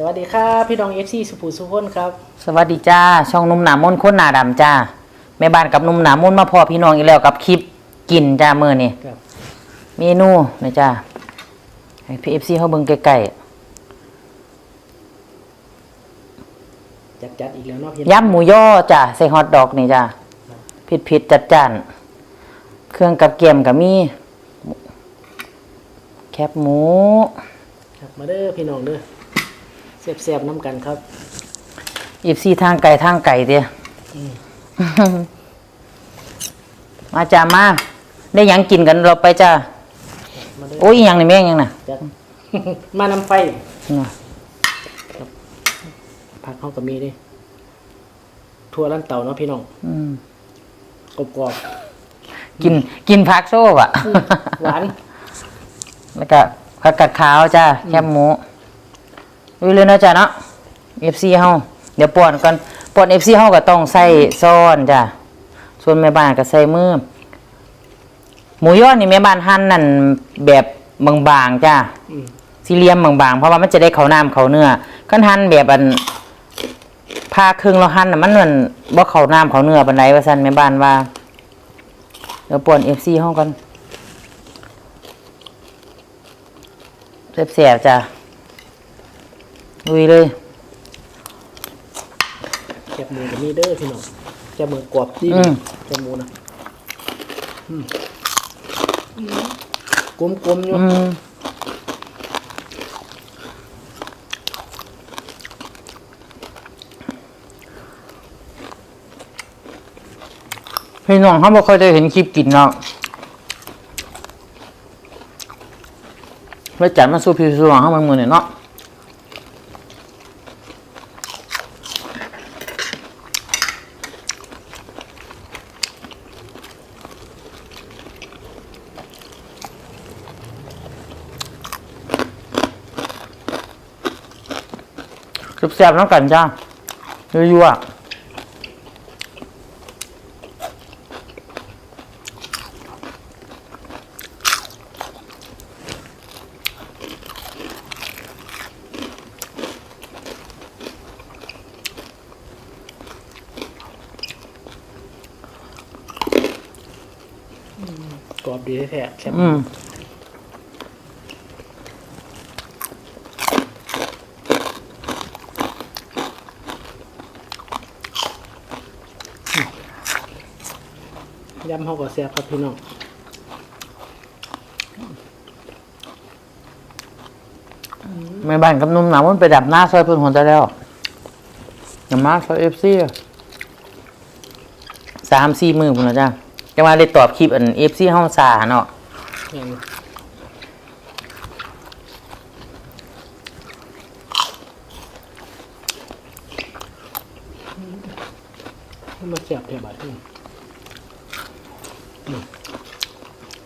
สวัสดีครับพี่น้องเอฟซีสุภูสุพนครับสวัสดีจ้า ช่องนุ่มหนามนต์คนหนาดำจ้าแม่บ้านกับนุ่มหนามนต์มาพอพี่น้องอีกแล้วกับคลิปกินจ้ามื้อนี่ครับเมนูนะจ้าให้พี่เอฟซีเขาเบิ่งใกล้จัดจัดอีกแล้วเนาะพี่ๆยำหมูย่อจ้าใส่ฮอทดอกนี่จ้าผิดผิดๆจัดจ้านเครื่องกับเกียมกับมี แคบหมูครับมาเด้อพี่น้องเด้อ แซ่บๆน้ำกันครับเอฟซีทางไก่ทางไก่เดียอืมมาจ้ามาได้หยังกินกันเราไปจ้ามาเด้อโอ้ยอีหยังนี่แม่งยังน่ะจัดมานำไฟน่ะผักเขาก็มีดิทั่วร้านเต่าเนาะพี่น้องอืมกรอบกินกินผักโซ่อะๆหวาน แล้วก็ผักกาดขาวจ้าแคบหมู ดูเลยนะจ้าเนาะเอฟซีเฮาเดี๋ยวป่วนก่อนป่วนเอฟซีเฮาก็ต้องใส่ซ้อนจ้าส่วนแม่บ้านก็ใส่มือหมูยอนี่แม่บ้านหั่นนั่นแบบบางๆจ้าอืมสี่เหลี่ยมบางๆเพราะว่ามันจะได้เขาน้ำเขาเนื้อกันหั่นแบบอันผ้าครึ่งเราหั่นน่ะมันเหมือนบ่เขาน้ำเขาเนื้อปานใดว่าซั่นแม่บ้านว่าเดี๋ยวปวนเอฟซีเฮากันเสียบๆจ้ะ ลุยเลยแคบหมูก็มีเด้อพี่น้องจะมือกรอบดีอืม แคบหมูนะอืมกลมๆอยู่อืมพี่น้องเขาบ่ค่อยได้เห็นคลิปกินเนาะไปจัดมาสู้พี่สู้น้องเขามันมือเนี่ยเนาะ แซ่บๆน้ำกันจ้ายั่วๆกรอบดีแท้ๆแคบหมู อืม ยำ เขาก็แซ่บครับพี่น้องแม่บ้านกับนุ่มหนามันไปดับหน้าซอยเพิ่นหัวใจแล้วอย่ามาซอยเอฟซีสามสี่มือพุ่นละจ้าจะมาได้ตอบคลิปอันเอฟซีห้องสาเนาะอย่างนี้มันมาแซ่บแท้บัด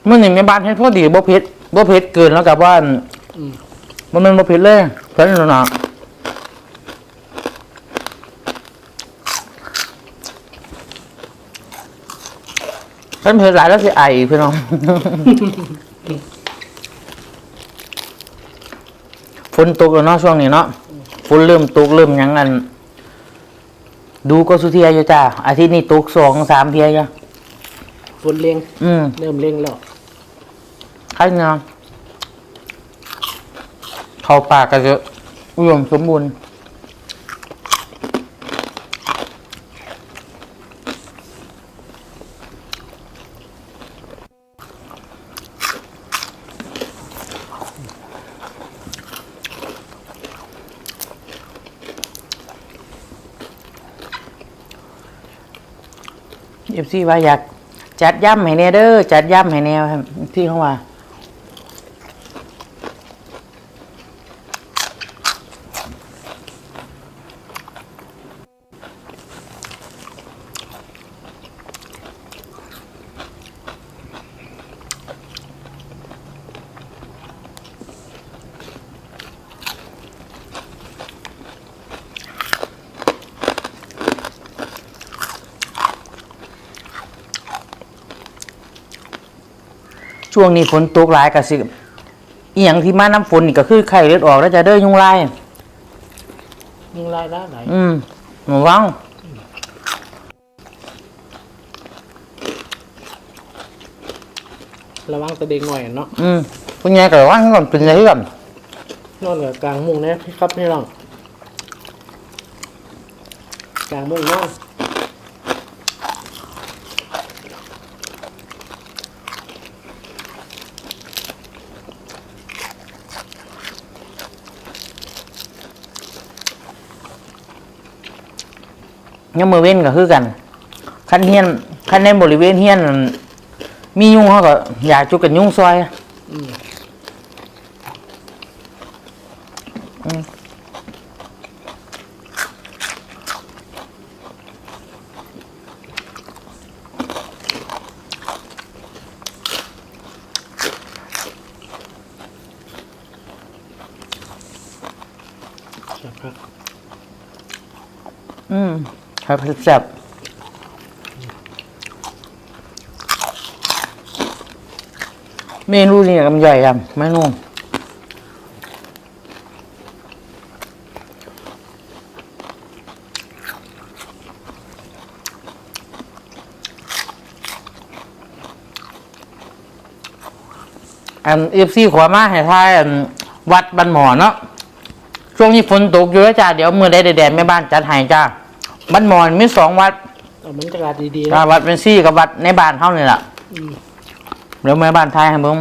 นี้มื่อนี่แม่บ้านให้พอดีบ่เผ็ดบ่เผ็ดเกินแล้วกับว่าอืมมันมันบ่เผ็ดเลยเพิ่นเนาะเพิ่นเผ็ดหลายแล้วสิไอพี่น้อง ฝนตกแล้วเนาะช่วงนี้เนาะ ฝนเริ่มตกเริ่มหยังอัน ดูก็สุเทียอยู่จ้าอาทิตย์นี้ตกสองสามเทียจ้ะฝนเลี้ยง อืม เริ่มเลี้ยงแล้ว ใครเนาะเข้าปากก็จะอุดมสมบูรณ์เอฟซีว่าอยากจัดย่ำให้แน่เด้อจัดย่ำให้แน่ครับพี่เขาว่า ช่วงนี้ฝนตกหลายก็สิอีหยังที่มาน้ำฝนนี่ก็คือไข้เลือดออกแล้วจะเด้อยุงลายลายละหลายอืมหมูว่างระวังแตะเด็กหน่อยเนาะอืมคุณยายก็ว่างก่อนเป็นอะไรก่อนนอนกับกลางมุ้งนะครับพี่น้องกลางมุ้งนอน ยังมือเว้นก็คือกันคันเฮียนคันในบริเวณเฮียนนั่นมียุงเขาก็อยากจุกกันยุงซอยอืม ครับครับอืมครับแซ่บเมนูนี่กำใหญ่ครับเมนูอันเอฟซีขวามาให้ทายอันวัดบันหมอเนาะช่วงนี้ฝนตกอยู่แล้วจ้าเดี๋ยวมือได้แดดแม่บ้านจัดให้จ้า บันหมอนมีสองวัดเอาบรรยากาศดีๆจ้านะวัดเป็นซี่กับวัดในบ้านเท่านี่แหละอืมเดี๋ยวแม่บ้านทายให้เบิ่ง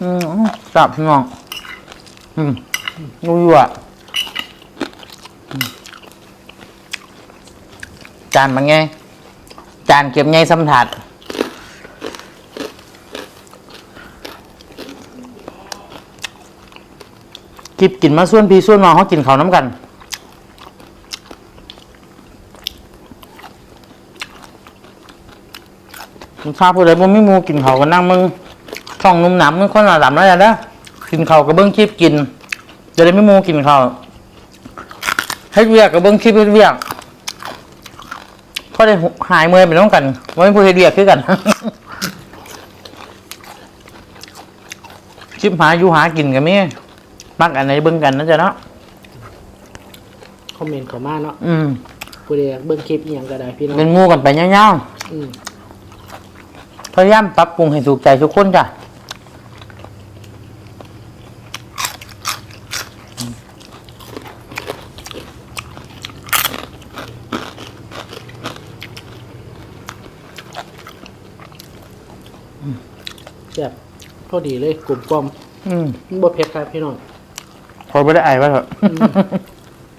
อืมจับพี่น้องอืมดูอยู่อะอืม จานมันไง จานเก็บไงสำถัดกิบกินมาส่วนพี่ส่วนน้องเขากินเขาวน้ำกันมึงข้าวผู้ใดบ่มีมูกินเขาวก็นั่งมึงช่องนุ่มหนำมึงคนละหลำแล้วนะกินเขาวก็เบิ้งคลิปกิน จะได้ไม่มูกินเขาวให้เวียกกับเบิ้งคลิปเฮ็ดเวียก พอได้หายเมื่อยไปน้องกันว่าเป็นผู้เฮ็ดเวียกคือกันคลิปหาอยู่หากินกันมีมักอันไหนเบิ่งกันนะจ๊ะเนาะคอมเมนต์เข้ามาเนาะอืมผู้ใดอยากเบิ่งคลิปอหย่างก็ได้พี่น้องเป็นหมูกันไปยาวอืม ๆพยายามปรับปรุงให้ถูกใจทุกคนจ้ะ แซ่บพอดีเลยกลุ่มกลอมอืมมันบ่เผ็ดครับพี่น้องพอไม่ได้ไอ้ว่าเถอะ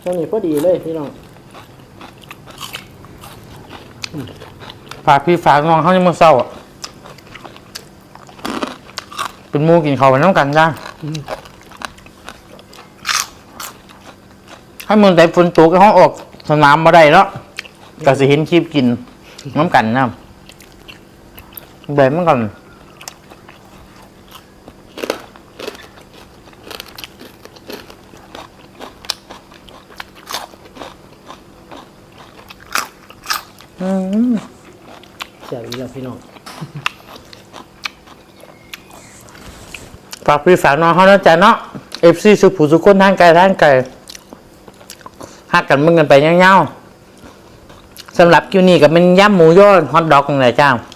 ช่วงนี้พอดีเลยพี่น้องฝากพี่ฝากน้องเขายังมาเศร้าอะเป็นหมูกินเขาวไปน้ำกันจ้ะอืมให้มือแต่ฝนตกให้ห้องออกสนามมาได้เนาะก็สิเห็นคลิปกินน้ำกันนะ แบบมันก่อนอืมแซ่บอีกแล้วพี่น้องฝากพี่ฝากน้องเขานะจ๊ะเนาะเอฟซีสุผู้สุคนทางไกลทางไกลหักกันมึงกันไปเงี้ยวๆสำหรับคิวนี้ก็เป็นย่ำหมูยอดฮอทดอกนี่แหละจ้าครับ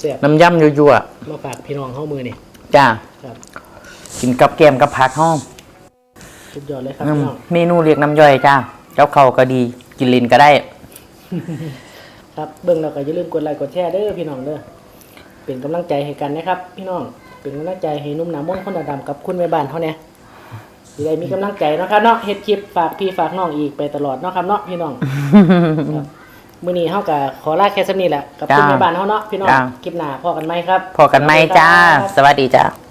แซ่บน้ำย่ำยั่วๆมาฝากพี่น้องเฮามือนี่ๆจ้าครับกินกับแกมกับผักห้องสุดยอดเลยครับอืพี่มน้องเมนูเรียกน้ำย่อยจ้าเจ้าเขาวก็ดีกินลินก็ได้ ครับเบิ่งแล้วก็อย่าลืมกดไลค์กดแชร์เด้อพี่น้องเด้อเป็นกำลังใจให้กันนะครับ พี่น้องเป็นกำลังใจให้หนุ่มหนามนต์คนดำๆกับคุณแม่บ้านเขาเนี่ยสิได้มีกำลังใจเนาะครับเนาะเฮ็ดคลิปฝากพี่ฝากน้องอีกไปตลอดเนาะครับเนาะพี่น้องครับ มื้อนี้เฮาก็ขอลาแค่ซั่นนี้แหละกับคุณจ้าแม่บ้านเฮาเนาะพี่น้องจ้า คลิปหน้าพอกันไหมครับ พอกันไหมจ้า สวัสดีครับสวัสดีจ้า